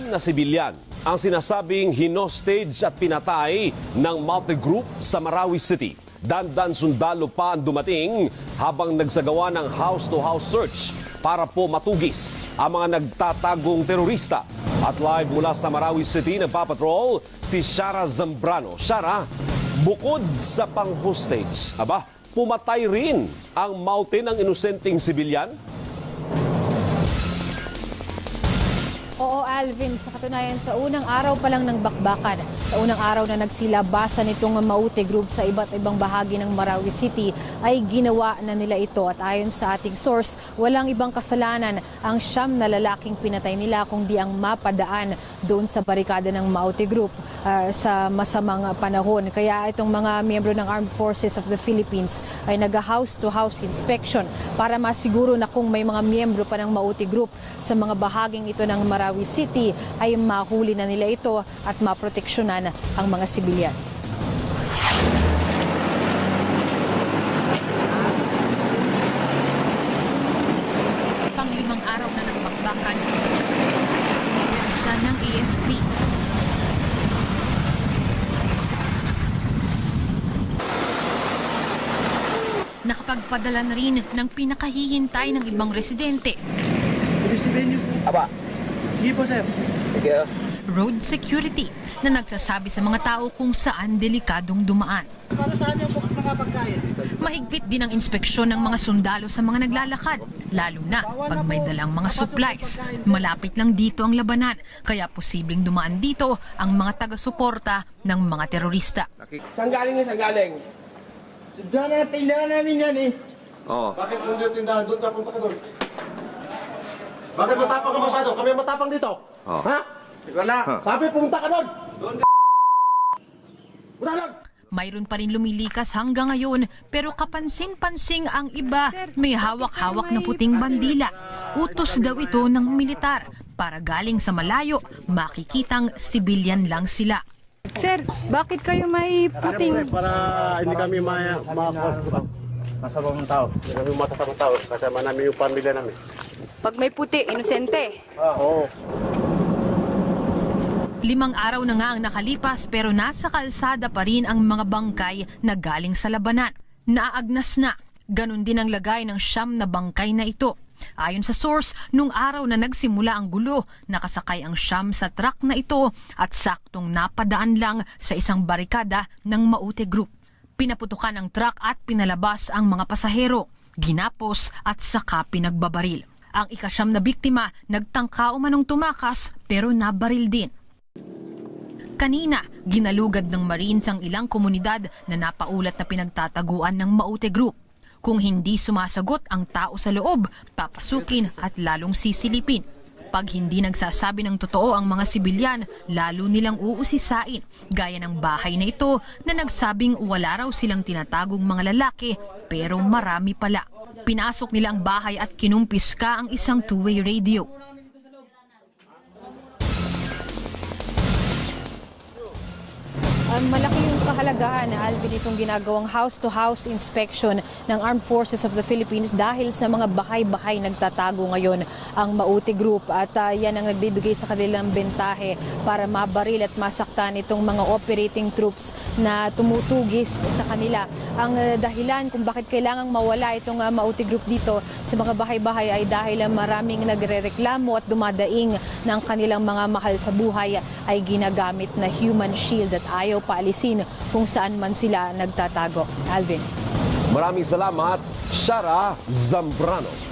Siyam na sibilyan ang sinasabing hinostage at pinatay ng multi-group sa Marawi City. Dandan sundalo pa ang dumating habang nagsagawa ng house-to-house search para po matugis ang mga nagtatagong terorista. At live mula sa Marawi City, nagpapatrol si Shara Zambrano. Shara, bukod sa pang-hostage, aba, pumatay rin ang mountain ng inosenteng sibilyan? Oo, Alvin. Sa katunayan, sa unang araw pa lang ng bakbakan, sa unang araw na nagsilabasan itong Maute Group sa iba't ibang bahagi ng Marawi City, ay ginawa na nila ito. At ayon sa ating source, walang ibang kasalanan ang siyam na lalaking pinatay nila kung di ang mapadaan doon sa barikada ng Maute Group ah, sa masamang panahon. Kaya itong mga miyembro ng Armed Forces of the Philippines ay nag-house-to-house inspection para masiguro na kung may mga miyembro pa ng Maute Group sa mga bahaging ito ng Marawi City ay mahuli na nila ito at maproteksyonan ang mga sibilyan. panglimang araw na nagbakbakan. Isa ng AFP. Nakapagpadala na rin ng pinakahihintay ng ibang residente. Ibig sir. Aba, Sige po, sir. sige. Road security na nagsasabi sa mga tao kung saan delikadong dumaan. Para saan niyo po makapagkaya? Mahigpit din ang inspeksyon ng mga sundalo sa mga naglalakad, lalo na pag may dalang mga supplies. Malapit lang dito ang labanan, kaya posibleng dumaan dito ang mga taga-suporta ng mga terorista. Saan galing yun? Saan galing? Doon na, kailangan namin yan eh. Bakit kung yung tindahan doon punta ka doon? Bakit matapang ka masyado? Kami matapang dito. Ha? Wala. Sabi, pumunta ka doon! Doon ka Punta doon! Mayroon pa rin lumilikas hanggang ngayon pero kapansin-pansing ang iba may hawak-hawak na puting bandila. Utos daw ito ng militar para galing sa malayo makikitang sibilyan lang sila. Sir, bakit kayo may puting... Para hindi kami ma- ma- masamang tao. Hindi kami matasamang tao. Kasama namin yung pamilya namin. Pag may puti, inosente. Oo. Limang araw na nga ang nakalipas pero nasa kalsada pa rin ang mga bangkay na galing sa labanan. Naagnas na. Ganon din ang lagay ng siyam na bangkay na ito. Ayon sa source, nung araw na nagsimula ang gulo, nakasakay ang siyam sa truck na ito at saktong napadaan lang sa isang barikada ng Maute Group. Pinaputukan ang truck at pinalabas ang mga pasahero, ginapos at saka pinagbabaril. Ang ikasyam na biktima nagtangka umanong tumakas pero nabaril din. Kanina, ginalugad ng Marines ang ilang komunidad na napaulat na pinagtataguan ng Maute Group. Kung hindi sumasagot ang tao sa loob, papasukin at lalong sisilipin. Pag hindi nagsasabi ng totoo ang mga sibilyan, lalo nilang uusisain, gaya ng bahay na ito na nagsabing wala raw silang tinatagong mga lalaki pero marami pala. Pinasok nila ang bahay at kinumpiska ang isang two-way radio. Malaki yung kahalagahan na Alvin itong ginagawang house-to-house inspection ng Armed Forces of the Philippines dahil sa mga bahay-bahay nagtatago ngayon ang Maute Group at ah, yan ang nagbibigay sa kanilang bentahe para mabaril at masaktan itong mga operating troops na tumutugis sa kanila. Ang ah, dahilan kung bakit kailangang mawala itong ah, Maute Group dito sa mga bahay-bahay ay dahil ah, maraming nagrereklamo at dumadaing ng kanilang mga mahal sa buhay ay ginagamit na human shield at ayaw paalisin kung saan man sila nagtatago. Alvin. Maraming salamat, Shara Zambrano.